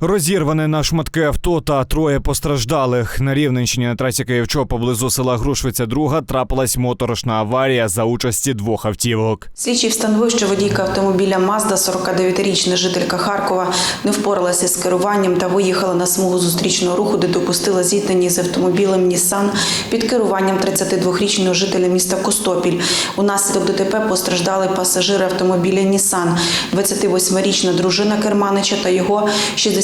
Розірване на шматки авто та троє постраждалих. На Рівненщині на трасі Київчо поблизу села Грушвиця Друга трапилась моторошна аварія за участі двох автівок. Слідчий встановив, що водійка автомобіля Мазда, 49-річна жителька Харкова, не впоралася з керуванням та виїхала на смугу зустрічного руху, де допустила зіткнення з автомобілем Нісан під керуванням 32-річного жителя міста Костопіль. Унаслідок ДТП постраждали пасажири автомобіля Нісан, 28-річна дружина керманича та його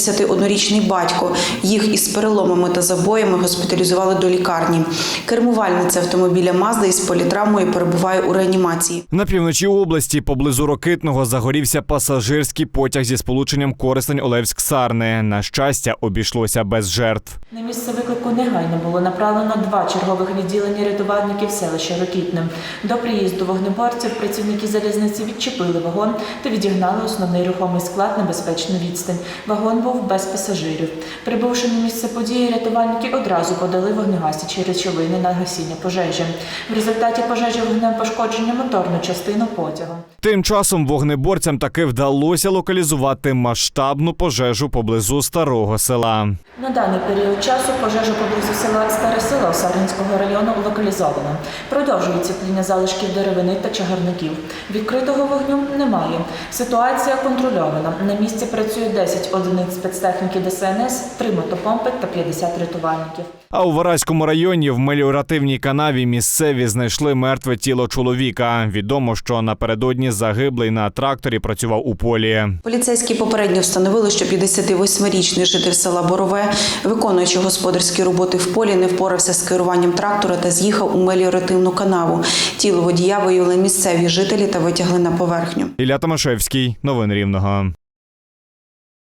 61-річний батько. Їх із переломами та забоями госпіталізували до лікарні. Кермувальниця автомобіля Мазда із політравмою перебуває у реанімації. На півночі області поблизу Рокитного загорівся пасажирський потяг зі сполученням Коростень Олевськ Сарни. На щастя, обійшлося без жертв. На місце виклику негайно було направлено два чергових відділення рятувальників селища Рокітним. До приїзду вогнеборців працівники залізниці відчепили вагон та відігнали основний рухомий склад на безпечну відстань. Вагон був без пасажирів. Прибувши на місце події, рятувальники одразу подали вогнегасячі речовини на гасіння пожежі. В результаті пожежі вогнем пошкодження моторну частину потягу. Тим часом вогнеборцям таки вдалося локалізувати масштабну пожежу поблизу старого села. На даний період часу пожежа поблизу села Старе село Сарненського району локалізована. Продовжується тління залишків деревини та чагарників. Відкритого вогню немає. Ситуація контрольована. На місці працює 10 одиниць спецтехніки ДСНС, 3 мотопомпи та 50 рятувальників. А у Вараському районі в меліоративній канаві місцеві знайшли мертве тіло чоловіка. Відомо, що напередодні загиблий на тракторі працював у полі. Поліцейські попередньо встановили, що 58-річний житель села Борове, виконуючи господарські роботи в полі, не впорався з керуванням трактора та з'їхав у меліоративну канаву. Тіло водія виявили місцеві жителі та витягли на поверхню. Ілля Томашевський, новини Рівного.